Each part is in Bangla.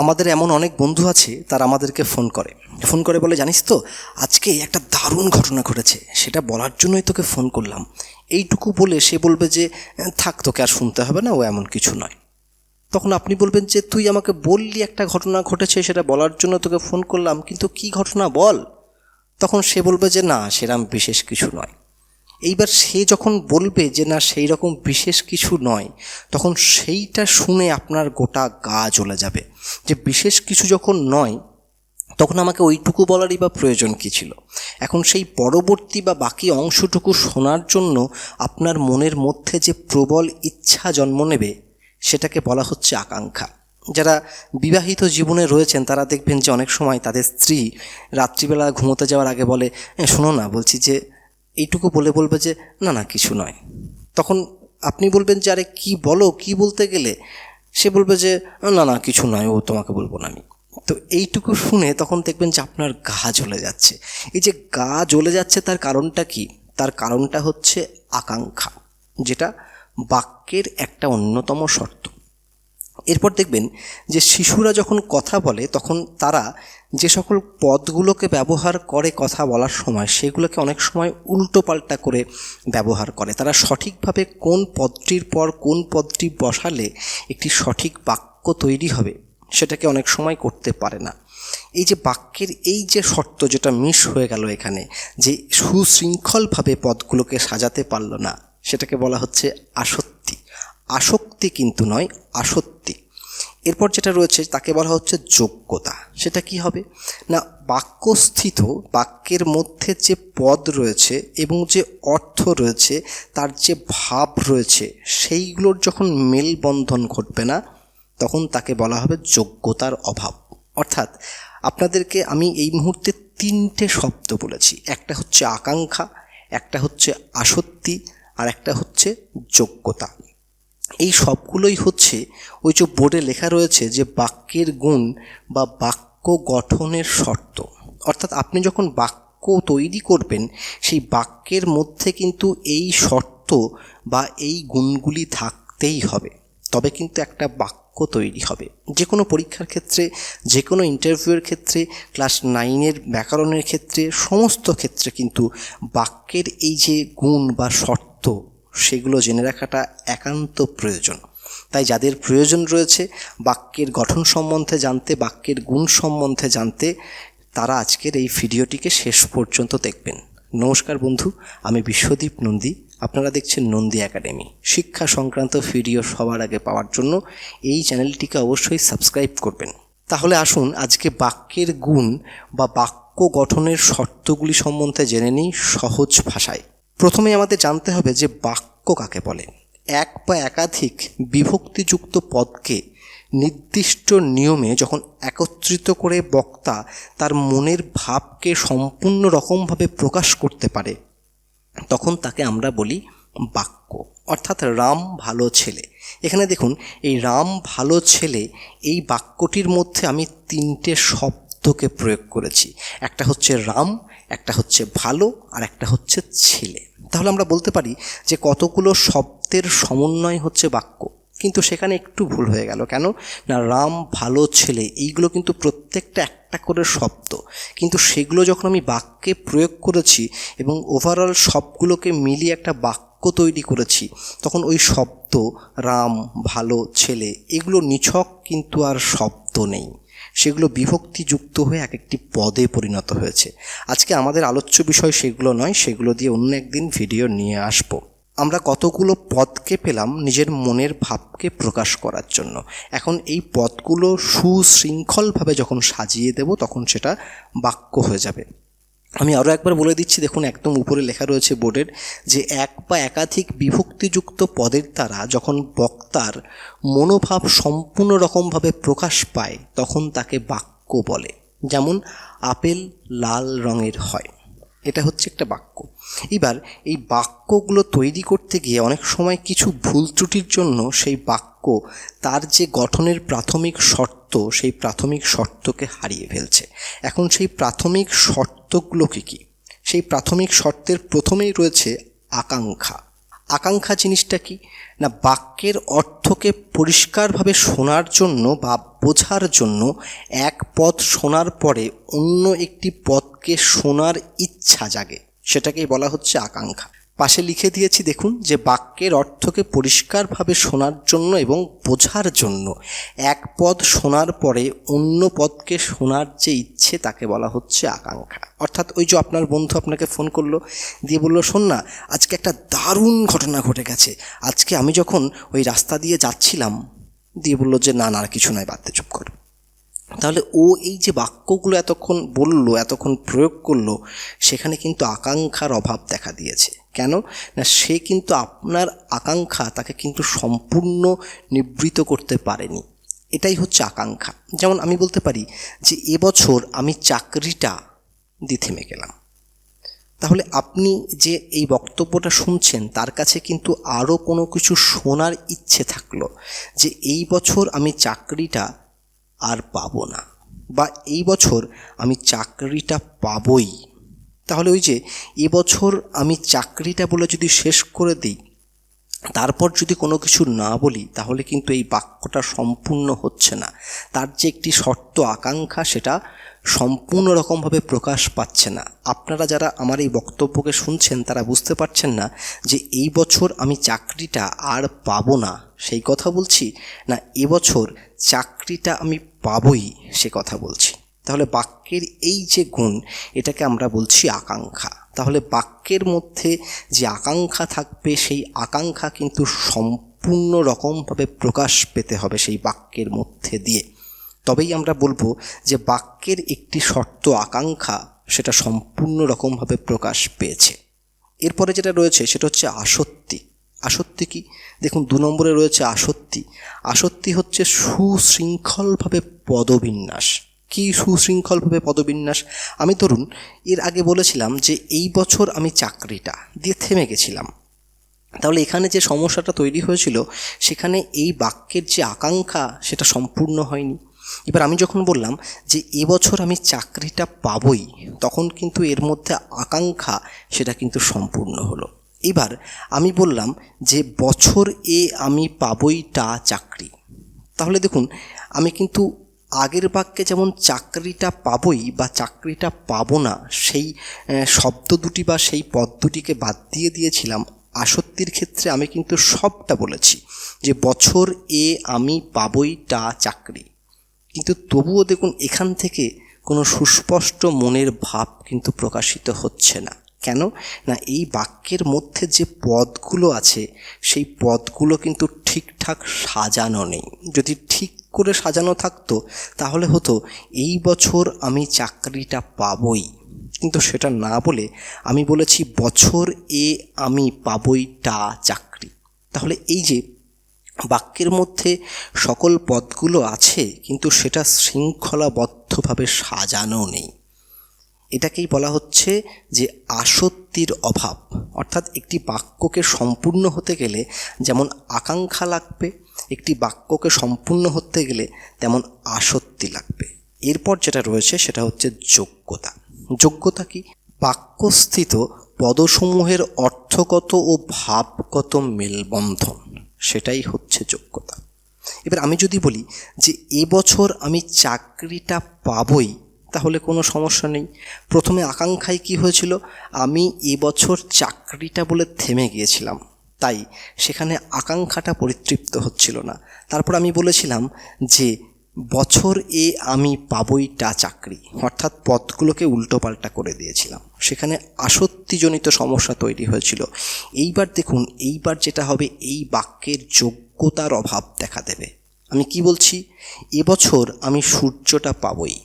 আমাদের এমন অনেক বন্ধু আছে, তারা আমাদেরকে ফোন করে। ফোন করে বলে, জানিস তো, আজকে একটা দারুণ ঘটনা ঘটেছে। সেটা বলার জন্যই তোকে ফোন করলাম। এইটুকু বলে সে বলবে যে থাক, তোকে আর শুনতে হবে না, ও এমন কিছু নয়। তখন আপনি বলবেন যে, তুই আমাকে বললি একটা ঘটনা ঘটেছে, সেটা বলার জন্য তোকে ফোন করলাম, কিন্তু কি ঘটনা বল? তখন সে বলবে যে, না সেরাম বিশেষ কিছু নয়। এইবার সে যখন বলবে যে না, সেই রকম বিশেষ কিছু নয়, তখন সেইটা শুনে আপনার গোটা গা জ্বলে যাবে। যে বিশেষ কিছু যখন নয়, তখন আমাকে ওইটুকু বলারই বা প্রয়োজন কী ছিল? এখন সেই পরবর্তী বা বাকি অংশটুকু শোনার জন্য আপনার মনের মধ্যে যে প্রবল ইচ্ছা জন্ম নেবে, সেটাকে বলা হচ্ছে আকাঙ্ক্ষা। যারা বিবাহিত জীবনে রয়েছেন, তারা দেখবেন যে অনেক সময় তাদের স্ত্রী রাত্রিবেলা ঘুমোতে যাওয়ার আগে বলে শোনো না, বলছি যে এইটুকু বলে বলবে যে, না না, কিছু নয়। তখন আপনি বলবেন যে, আরে, কী বলো, কি বলতে গেলে? সে বলবে যে, না না, কিছু নয়, ও তোমাকে বলব না আমি। তো এইটুকু শুনে তখন দেখবেন যে আপনার গা জ্বলে যাচ্ছে। এই যে গা জ্বলে যাচ্ছে তার কারণটা কি? তার কারণটা হচ্ছে আকাঙ্ক্ষা, যেটা বাক্যের একটা অন্যতম শর্ত। এরপর দেখবেন যে শিশুরা যখন কথা বলে, তখন তারা যে সকল পদগুলোকে ব্যবহার করে কথা বলার সময়, সেগুলোকে অনেক সময় উল্টো পাল্টা করে ব্যবহার করে। তারা সঠিকভাবে কোন পদটির পর কোন পদটি বসালে একটি সঠিক বাক্য তৈরি হবে, সেটাকে অনেক সময় করতে পারে না। এই যে বাক্যের এই যে শর্ত যেটা মিস হয়ে গেল এখানে, যে সুশৃঙ্খলভাবে পদগুলোকে সাজাতে পারল না, সেটাকে বলা হচ্ছে আসক্তি আসক্তি কিন্তু নয়, আসক্তি। এরপর যেটা রয়েছে, তাকে বলা হচ্ছে যোগ্যতা। সেটা কি হবে? না, বাক্যস্থিত বাক্যের মধ্যে যে পদ রয়েছে এবং যে অর্থ রয়েছে, তার যে ভাব রয়েছে, সেইগুলোর যখন মেলবন্ধন ঘটবে না, তখন তাকে বলা হবে যোগ্যতার অভাব। অর্থাৎ, আপনাদেরকে আমি এই মুহূর্তে তিনটে শব্দ বলেছি। একটা হচ্ছে আকাঙ্ক্ষা, একটা হচ্ছে আসত্তি আর একটা হচ্ছে যোগ্যতা। এই সবগুলোই হচ্ছে ওই যে বোর্ডে লেখা রয়েছে যে বাক্যের গুণ বা বাক্য গঠনের শর্ত। অর্থাৎ আপনি যখন বাক্য তৈরি করবেন, সেই বাক্যের মধ্যে কিন্তু এই শর্ত বা এই গুণগুলি থাকতেই হবে। তবে কিন্তু একটা বাক্য তৈরি হবে। যে কোনো পরীক্ষার ক্ষেত্রে যে কোনো ইন্টারভিউয়ের ক্ষেত্রে ক্লাস নাইনের ব্যাকরণের ক্ষেত্রে, সমস্ত ক্ষেত্রে কিন্তু বাক্যের এই যে গুণ বা শর্ত সেগুলো জেনে রাখাটা একান্ত প্রয়োজন। তাই যাদের প্রয়োজন রয়েছে, বাক্যের গঠন সম্বন্ধে জানতে, বাক্যের গুণ সম্বন্ধে জানতে, তারা আজকের এই ভিডিওটিকে শেষ পর্যন্ত দেখবেন। নমস্কার বন্ধু, আমি বিশ্বদীপ নন্দী। আপনারা দেখছেন নন্দী একাডেমি। শিক্ষা সংক্রান্ত ভিডিও সবার আগে পাওয়ার জন্য এই চ্যানেলটিকে অবশ্যই সাবস্ক্রাইব করবেন। তাহলে আসুন, আজকে বাক্যের গুণ বা বাক্য গঠনের শর্তগুলি সম্বন্ধে জেনে নিই সহজ ভাষায়। প্রথমে আমাদের জানতে হবে যে বাক্য কাকে বলে। এক বা একাধিক বিভক্তিযুক্ত পদকে নির্দিষ্ট নিয়মে যখন একত্রিত করে বক্তা তার মনের ভাবকে সম্পূর্ণ রকমভাবে প্রকাশ করতে পারে, তখন তাকে আমরা বলি বাক্য, অর্থাৎ রাম ভালো ছেলে। এখানে দেখুন, এই রাম ভালো ছেলে এই বাক্যটির মধ্যে আমি তিনটে শব্দকে প্রয়োগ করেছি। একটা হচ্ছে রাম, একটা হচ্ছে ভালো, আর একটা হচ্ছে ছেলে। তাহলে আমরা বলতে পারি যে কতগুলো শব্দের সমন্বয় হচ্ছে বাক্য। কিন্তু সেখানে একটু ভুল হয়ে গেল। কেন? না, রাম, ভালো, ছেলে, এইগুলো কিন্তু প্রত্যেকটা একটা করে শব্দ। কিন্তু সেগুলো যখন আমি বাক্যে প্রয়োগ করেছি এবং ওভারঅল সবগুলোকে মিলিয়ে একটা বাক্য তৈরি করেছি, তখন ওই শব্দ, রাম, ভালো, ছেলে, এগুলো নিছক কিন্তু আর শব্দ নেই। সেগুলো বিভক্তিযুক্ত হয়ে এক একটি পদে পরিণত হয়েছে। আজকে আমাদের আলোচ্য বিষয় সেগুলো নয়, সেগুলো দিয়ে অন্য একদিন ভিডিও নিয়ে আসব। আমরা কতগুলো পদকে পেলাম নিজের মনের ভাবকে প্রকাশ করার জন্য। এখন এই পদগুলো সুশৃঙ্খলভাবে যখন সাজিয়ে দেব, তখন সেটা বাক্য হয়ে যাবে। আমি আরও একবার বলে দিচ্ছি, দেখুন, একদম উপরে লেখা রয়েছে বোর্ডের যে এক বা একাধিক বিভক্তিযুক্ত পদের দ্বারা যখন বক্তার মনোভাব সম্পূর্ণ রকমভাবে প্রকাশ পায়, তখন তাকে বাক্য বলে। যেমন, আপেল লাল রঙের হয়। এটা হচ্ছে একটা বাক্য। এবার, এই বাক্যগুলো তৈরি করতে গিয়ে অনেক সময় কিছু ভুল ত্রুটির জন্য সেই বাক্য তার যে গঠনের প্রাথমিক শর্ত সেই প্রাথমিক শর্তকে হারিয়ে ফেলছে। এখন সেই প্রাথমিক শর্তগুলো কী? কী সেই প্রাথমিক শর্তের প্রথমেই রয়েছে আকাঙ্ক্ষা। আকাঙ্ক্ষা জিনিসটা কি? না, বাক্যের অর্থকে পরিষ্কারভাবে শোনার জন্য বা বোঝার জন্য এক পদ শোনার পরে অন্য একটি পদকে শোনার ইচ্ছা জাগে। সেটাকেই বলা হচ্ছে আকাঙ্ক্ষা। পাশে লিখে দিয়েছি, দেখুন, যে বাক্যের অর্থকে পরিষ্কারভাবে শোনার জন্য এবং বোঝার জন্য। এক পদ শোনার পরে অন্য পদকে শোনার যে ইচ্ছে, তাকে বলা হচ্ছে আকাঙ্ক্ষা। অর্থাৎ ওই যে আপনার বন্ধু আপনাকে ফোন করল, দিয়ে বলল, শোন না, আজকে একটা দারুণ ঘটনা ঘটে গেছে। আজকে আমি যখন ওই রাস্তা দিয়ে যাচ্ছিলাম, দিয়ে বলল যে, না না, আর কিছু নয় বাদতে চুপ কর। তাহলে ও এই যে বাক্যগুলো এতক্ষণ বলল, এতক্ষণ প্রয়োগ করল, সেখানে কিন্তু আকাঙ্ক্ষার অভাব দেখা দিয়েছে। কেন? না, সে কিন্তু আপনার আকাঙ্ক্ষা তাকে কিন্তু সম্পূর্ণ নিবৃত করতে পারেনি। এটাই হচ্ছে আকাঙ্ক্ষা। যেমন আমি বলতে পারি যে, এবছর আমি চাকরিটা দিয়ে থেমে গেলাম তাহলে আপনি যে এই বক্তব্যটা শুনছেন, তার কাছে কিন্তু আরও কোনো কিছু শোনার ইচ্ছে থাকল যে, এই বছর আমি চাকরিটা আর পাবো না বা এই বছর আমি চাকরিটা পাবই তাহলে ওই যে এবছর আমি চাকরিটা বলে যদি শেষ করে দিই, তারপর যদি কোনো কিছু না বলি, তাহলে কিন্তু এই বাক্যটা সম্পূর্ণ হচ্ছে না। তার যে একটি শর্ত আকাঙ্ক্ষা, সেটা সম্পূর্ণ রকমভাবে প্রকাশ পাচ্ছে না। আপনারা যারা আমার এই বক্তব্যকে শুনছেন, তারা বুঝতে পারছেন না যে এই বছর আমি চাকরিটা আর পাবো না। সেই কথা বলছি না এবছর চাকরিটা আমি পাবই, সে কথা বলছি। তাহলে বাক্যের এই যে গুণ, এটাকে আমরা বলছি আকাঙ্ক্ষা। তাহলে বাক্যের মধ্যে যে আকাঙ্ক্ষা থাকবে, সেই আকাঙ্ক্ষা কিন্তু সম্পূর্ণ রকমভাবে প্রকাশ পেতে হবে সেই বাক্যের মধ্যে দিয়ে। তবেই আমরা বলব যে বাক্যের একটি শর্ত আকাঙ্ক্ষা, সেটা সম্পূর্ণ রকমভাবে প্রকাশ পেয়েছে। এরপরে যেটা রয়েছে, সেটা হচ্ছে আসত্তি আসত্তি কি? দেখুন, দু নম্বরে রয়েছে আসত্তি আসত্তি হচ্ছে সুশৃঙ্খলভাবে পদবিন্যাস। কি সুশৃঙ্খলভাবে পদবিন্যাস? আমি ধরুন এর আগে বলেছিলাম যে এই বছর আমি চাকরিটা দিয়ে থেমে গেছিলাম। তাহলে এখানে যে সমস্যাটা তৈরি হয়েছিল, সেখানে এই বাক্যের যে আকাঙ্ক্ষা, সেটা সম্পূর্ণ হয়নি। এবার আমি যখন বললাম যে এবছর আমি চাকরিটা পাবই, তখন কিন্তু এর মধ্যে আকাঙ্ক্ষা, সেটা কিন্তু সম্পূর্ণ হলো। এবার আমি বললাম যে বছর এ আমি পাবইটা চাকরি। তাহলে দেখুন, আমি কিন্তু আগের বাক্যে যেমন চাকরিটা পাবই বা চাকরিটা পাবো না, সেই শব্দ দুটি বা সেই পদ দুটিকে বাদ দিয়ে দিয়েছিলাম, আসক্তির ক্ষেত্রে আমি কিন্তু সবটা বলেছি যে বছর এ আমি পাবই টা চাকরি। কিন্তু তবুও দেখুন, এখান থেকে কোনো সুস্পষ্ট মনের ভাব কিন্তু প্রকাশিত হচ্ছে না। কেন? না, এই বাক্যের মধ্যে যে পদগুলো আছে, সেই পদগুলো কিন্তু ঠিকঠাক সাজানো নেই। যদি ঠিক করে সাজানো থাকতো, তাহলে হতো, এই বছর আমি চাকরিটা পাবই। কিন্তু সেটা না বলে আমি বলেছি, বছর এ আমি পাবইটা চাকরি। তাহলে এই যে বাক্যের মধ্যে সকল পদগুলো আছে, কিন্তু সেটা শৃঙ্খলাবদ্ধভাবে সাজানো নেই। এটাকেই বলা হচ্ছে যে আসক্তির অভাব। অর্থাৎ একটি বাক্যকে সম্পূর্ণ হতে গেলে যেমন আকাঙ্ক্ষা লাগবে, একটি বাক্যকে সম্পূর্ণ হতে গেলে তেমন আসক্তি লাগবে। এরপর যেটা রয়েছে সেটা হচ্ছে যোগ্যতা। যোগ্যতা কি? বাক্যস্থিত পদসমূহের অর্থগত ও ভাবগত মেলবন্ধন। সেটাই হচ্ছে যোগ্যতা। এবার আমি যদি বলি যে এবছর আমি চাকরিটা পাবই তাহলে কোনো সমস্যা নেই। প্রথমে আকাঙ্ক্ষায় কি হয়েছিল? আমি এবছর চাকরিটা বলে থেমে গিয়েছিলাম। তাই সেখানে আকাঙ্ক্ষাটা পরিতৃপ্ত হচ্ছিল না। তারপর আমি বলেছিলাম যে, বছর এ আমি পাবইটা চাকরি। অর্থাৎ পদগুলোকে উল্টোপাল্টা করে দিয়েছিলাম। সেখানে আসক্তিজনিত সমস্যা তৈরি হয়েছিল। এইবার দেখুন, এইবার যেটা হবে, এই বাক্যের যোগ্যতার অভাব দেখা দেবে। আমি কি বলছি? এবছর আমি সূর্যটা পাবই।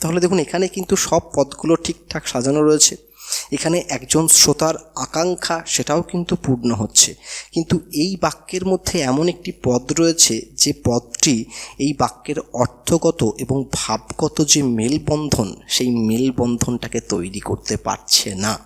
তাহলে দেখুন, এখানে কিন্তু সব পদগুলো ঠিকঠাক সাজানো রয়েছে। এখানে একজন শ্রোতার আকাঙ্ক্ষা, সেটাও কিন্তু পূর্ণ হচ্ছে। কিন্তু এই বাক্যের মধ্যে এমন একটি পদ রয়েছে, যে পদটি এই বাক্যের অর্থগত এবং ভাবগত যে মেলবন্ধন, সেই মেলবন্ধনটাকে তৈরি করতে পারছে না।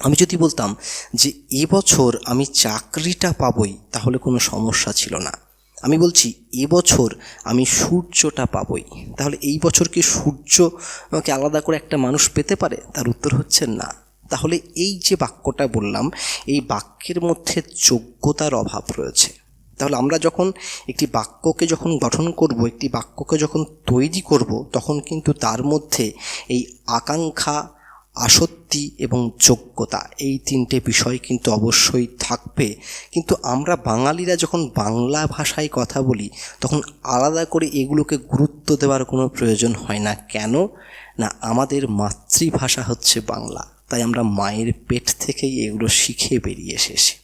আমি যদি বলতাম যে, এবছর আমি চাকরিটা পাবই, তাহলে কোনো সমস্যা ছিল না। আমি বলছি এবছর আমি সূর্যটা পাবই। তাহলে এই বছর কি সূর্যকে আলাদা করে একটা মানুষ পেতে পারে? তার উত্তর হচ্ছে না। তাহলে এই যে বাক্যটা বললাম, এই বাক্যের মধ্যে যোগ্যতার অভাব রয়েছে। তাহলে আমরা যখন একটি বাক্যকে যখন গঠন করব, একটি বাক্যকে যখন তৈরি করব, তখন কিন্তু তার মধ্যে এই আকাঙ্ক্ষা আসক্তি এবং যোগ্যতা, এই তিনটে বিষয় কিন্তু অবশ্যই থাকবে। কিন্তু আমরা বাঙালিরা যখন বাংলা ভাষায় কথা বলি, তখন আলাদা করে এগুলোকে গুরুত্ব দেওয়ার কোনো প্রয়োজন হয় না। কেন? না, আমাদের মাতৃভাষা হচ্ছে বাংলা। তাই আমরা মায়ের পেট থেকেই এগুলো শিখে বেরিয়ে এসেছি।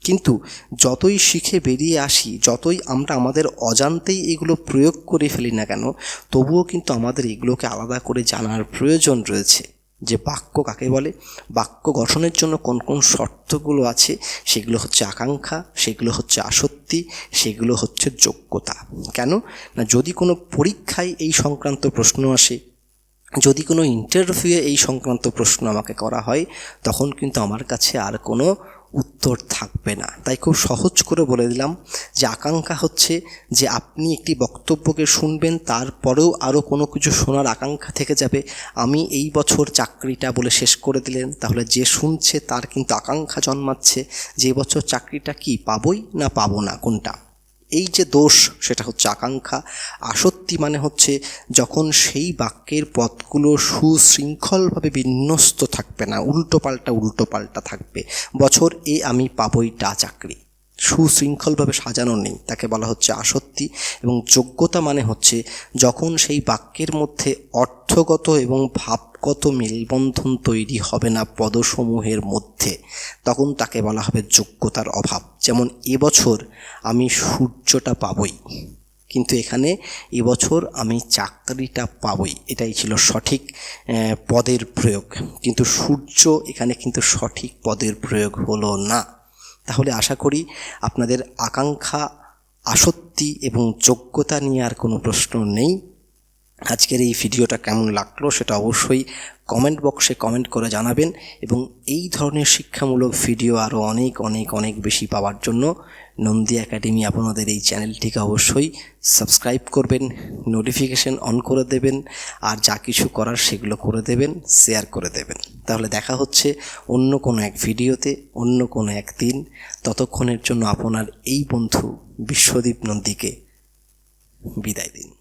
কিন্তু যতই শিখে বেরিয়ে আসি, যতই আমরা আমাদের অজান্তেই এগুলো প্রয়োগ করে ফেলি না কেন, তবুও কিন্তু আমাদের এগুলোকে আলাদা করে জানার প্রয়োজন রয়েছে। যে বাক্য কাকে বলে? বাক্য গঠনের জন্য কোন কোন শর্তগুলো আছে? সেগুলো হচ্ছে আকাঙ্ক্ষা, সেগুলো হচ্ছে আসক্তি, সেগুলো হচ্ছে যোগ্যতা। কেন? না, যদি কোনো পরীক্ষায় এই সংক্রান্ত প্রশ্ন আসে, যদি কোনো ইন্টারভিউয়ে এই সংক্রান্ত প্রশ্ন আমাকে করা হয়, তখন কিন্তু আমার কাছে আর কোনো উত্তর থাকবে না। তাই খুব সহজ করে বলে দিলাম যে আকাঙ্ক্ষা হচ্ছে যে আপনি একটি বক্তব্যকে শুনবেন, তারপরেও আরও কোনো কিছু শোনার আকাঙ্ক্ষা থেকে যাবে। আমি এই বছর চাকরিটা বলে শেষ করে দিলেন। তাহলে যে শুনছে তার কিন্তু আকাঙ্ক্ষা জন্মাচ্ছে যে বছর চাকরিটা কি পাবই না পাবো না, কোনটা? এই যে দোষ, সেটা হচ্ছে আকাঙ্ক্ষা। আসক্তি মানে হচ্ছে যখন সেই বাক্যের পথগুলো সুশৃঙ্খলভাবে বিন্যস্ত থাকবে না উল্টো পাল্টা উল্টো পাল্টা থাকবে। বছর এ আমি পাবই টা চাকরি। সুশৃঙ্খলভাবে সাজানো নেই। তাকে বলা হচ্ছে আসক্তি এবং যোগ্যতা মানে হচ্ছে যখন সেই বাক্যের মধ্যে অর্থগত এবং ভাবগত মেলবন্ধন তৈরি হবে না পদসমূহের মধ্যে, তখন তাকে বলা হবে যোগ্যতার অভাব। যেমন, এবছর আমি সূর্যটা পাবই, কিন্তু এখানে এবছর আমি চাকরিটা পাবই। এটাই ছিল সঠিক পদের প্রয়োগ। কিন্তু সূর্য এখানে কিন্তু সঠিক পদের প্রয়োগ হলো না। তাহলে আশা করি আপনাদের আকাঙ্ক্ষা, আসক্তি এবং যোগ্যতা নিয়ে আর কোনো প্রশ্ন নেই। আজকের এই ভিডিওটা কেমন লাগল সেটা অবশ্যই কমেন্ট বক্সে কমেন্ট করে জানাবেন এবং এই ধরনের শিক্ষামূলক ভিডিও আরও অনেক অনেক অনেক বেশি পাওয়ার জন্য নন্দী একাডেমি আপনাদের এই চ্যানেলটিকে অবশ্যই সাবস্ক্রাইব করবেন, নোটিফিকেশন অন করে দেবেন, আর যা কিছু করার সেগুলো করে দেবেন, শেয়ার করে দেবেন। তাহলে দেখা হচ্ছে অন্য কোনো এক ভিডিওতে, অন্য কোনো এক দিন। ততক্ষণের জন্য আপনার এই বন্ধু বিশ্বদীপ নন্দীকে বিদায় দিন।